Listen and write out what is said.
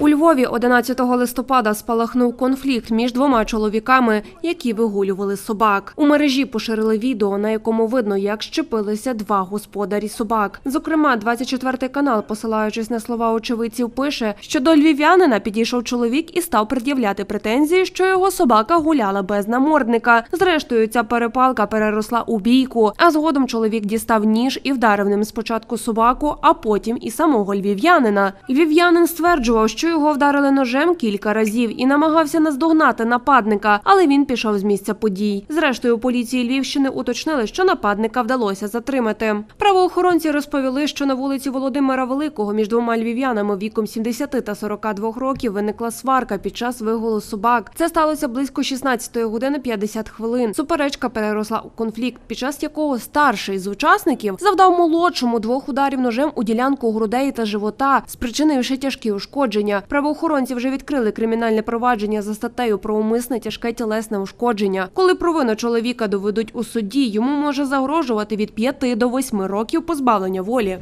У Львові 11 листопада спалахнув конфлікт між двома чоловіками, які вигулювали собак. У мережі поширили відео, на якому видно, як щепилися два господарі собак. Зокрема, 24 канал, посилаючись на слова очевидців, пише, що до львів'янина підійшов чоловік і став пред'являти претензії, що його собака гуляла без намордника. Зрештою, ця перепалка переросла у бійку. А згодом чоловік дістав ніж і вдарив ним спочатку собаку, а потім і самого львів'янина. Львів'янин стверджував, що його вдарили ножем кілька разів і намагався наздогнати нападника, але він пішов з місця подій. Зрештою, поліції Львівщини уточнили, що нападника вдалося затримати. Правоохоронці розповіли, що на вулиці Володимира Великого між двома львів'янами віком 70 та 42 років виникла сварка під час вигулу собак. Це сталося близько 16 години 50 хвилин. Суперечка переросла у конфлікт, під час якого старший з учасників завдав молодшому двох ударів ножем у ділянку грудей та живота, спричинивши тяжкі ушкодження. Правоохоронці вже відкрили кримінальне провадження за статтею про умисне тяжке тілесне ушкодження. Коли провину чоловіка доведуть у суді, йому може загрожувати від 5 до 8 років позбавлення волі.